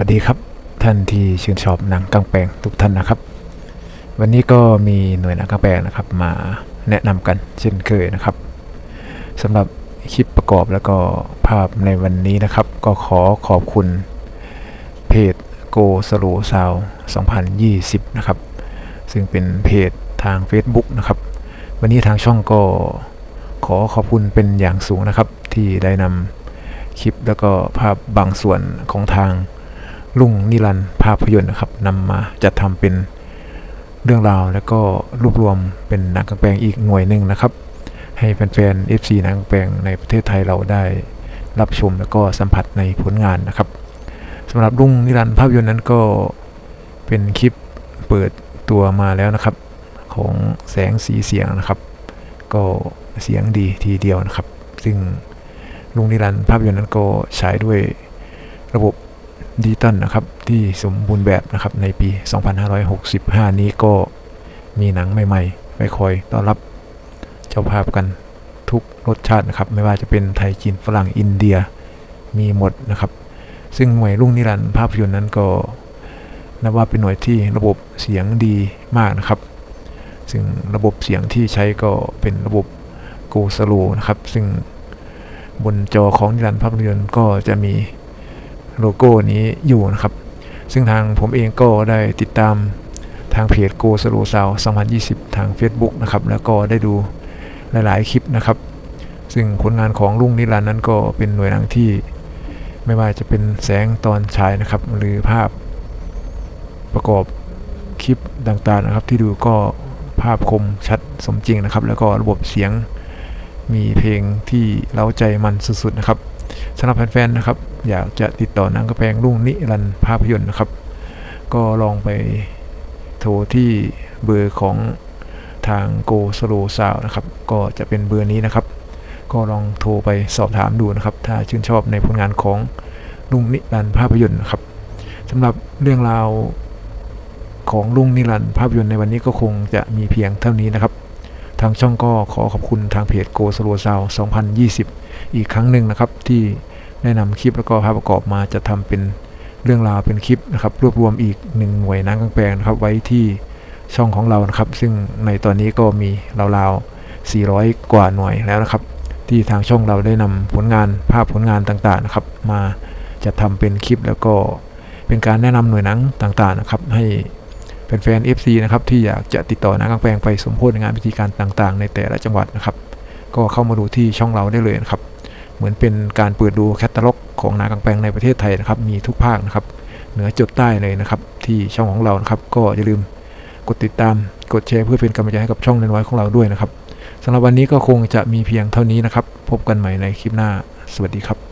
วัสดีครับท่านที่ชื่นชอบหนังกลางแปลงทุกท่านนะครับ วันนี้ก็มีหน่วยหนังกลางแปลงนะครับมาแนะนำกันเช่นเคยนะครับสำหรับคลิปประกอบแล้วก็ภาพในวันนี้นะครับ ก็ขอขอบคุณเพจโกสโลซาว2020 นะครับ ซึ่งเป็นเพจทาง Facebook นะครับ วันนี้ทางช่องก็ขอขอบคุณเป็นอย่างสูงนะครับที่ได้นำคลิปแล้วก็ภาพบางส่วนของทาง ลุงนิรันต์ภาพยนตร์นะครับนำมาจัดทำเป็นเรื่องราว แล้วก็รวบรวมเป็นหนังกลางแปลงอีกหน่วยหนึ่งนะครับ ให้แฟนๆ FC หนังกลางแปลงในประเทศไทยเราได้รับชมแล้วก็สัมผัสในผลงานนะครับสำหรับลุงนิรันต์ภาพยนตร์นั้นก็เป็นคลิปเปิดตัวมาแล้วนะครับ ของแสงสีเสียงนะครับ ก็เสียงดีทีเดียวนะครับ ซึ่งลุงนิรันต์ภาพยนตร์นั้นก็ใช้ด้วยระบบ ดิจิตอลนะครับที่สมบูรณ์แบบนะครับในปี 2565 นี้ก็มีหนังใหม่ๆไว้คอยต้อนรับเจ้าภาพกันทุกรสชาตินะครับ ไม่ว่าจะเป็นไทยจีนฝรั่งอินเดียมีหมดนะครับ ซึ่งหน่วยรุ่งนิรันดร์ภาพยนตร์นั้นก็นับว่าเป็นหน่วยที่ระบบเสียงดีมากนะครับ ซึ่งระบบเสียงที่ใช้ก็เป็นระบบ Go Slow นะครับ ซึ่งบนจอของนิรันดร์ภาพยนตร์ก็จะมี โลโก้นี้อยู่นะครับ ซึ่งทางผมเองก็ได้ติดตามทางเพจ Go Slow Sound 2020 ทาง Facebook นะครับ แล้วก็ได้ดูหลาย ๆ คลิปนะครับ ซึ่งผลงานของลุงนิรันด์นั้นก็เป็นหน่วยหนังที่ ไม่ว่าจะเป็นแสงตอนฉายนะครับ หรือภาพประกอบคลิปต่าง ๆ นะครับ ที่ดูก็ภาพคมชัดสมจริงนะครับ แล้วก็ระบบเสียง มีเพลงที่เร้าใจมันสุดๆนะครับสำหรับแฟนๆนะครับ อยากจะติดต่อนังกระแพงรุ่งนิรันดร์ภาพยนตร์นะครับ ก็ลองไปโทรที่เบอร์ของทาง Go Slow Sound นะครับ ก็จะเป็นเบอร์นี้นะครับ ก็ลองโทรไปสอบถามดูนะครับ ถ้าชื่นชอบในผลงานของลุงนิรันดร์ภาพยนตร์นะครับสำหรับเรื่องราวของลุงนิรันดร์ภาพยนตร์ในวันนี้ก็คงจะมีเพียงเท่านี้นะครับ ทางช่องก็ขอขอบคุณทางเพจ Go Slow Sound 2020 อีกครั้งหนึ่งนะครับ ที่ได้นำคลิปแล้วก็ภาพประกอบมาจะทำเป็นเรื่องราวเป็นคลิปนะครับ รวบรวมอีกหนึ่งหน่วยนังกลางแปลงนะครับ ไว้ที่ช่องของเรานะครับ ซึ่งในตอนนี้ก็มีราวๆ 400 กว่าหน่วยแล้วนะครับ ที่ทางช่องเราได้นำผลงานภาพผลงานต่างๆนะครับ มาจะทำเป็นคลิปแล้วก็เป็นการแนะนำหน่วยหนังต่างๆนะครับ ให้ แฟนๆ FC นะครับที่อยากจะติดต่อนังกางแปลงไปสมโพธิในงานพิธีการต่างๆ ในแต่ละจังหวัดนะครับ ก็เข้ามาดูที่ช่องเราได้เลยนะครับ เหมือนเป็นการเปิดดูแคตตาล็อกของนังกางแปลงในประเทศไทยนะครับ มีทุกภาคนะครับ เหนือจดใต้เลยนะครับ ที่ช่องของเรานะครับ ก็อย่าลืมกดติดตามกดแชร์เพื่อเป็นกำลังใจให้กับช่องน้อยของเราด้วยนะครับสำหรับวันนี้ก็คงจะมีเพียงเท่านี้นะครับ พบกันใหม่ในคลิปหน้า สวัสดีครับ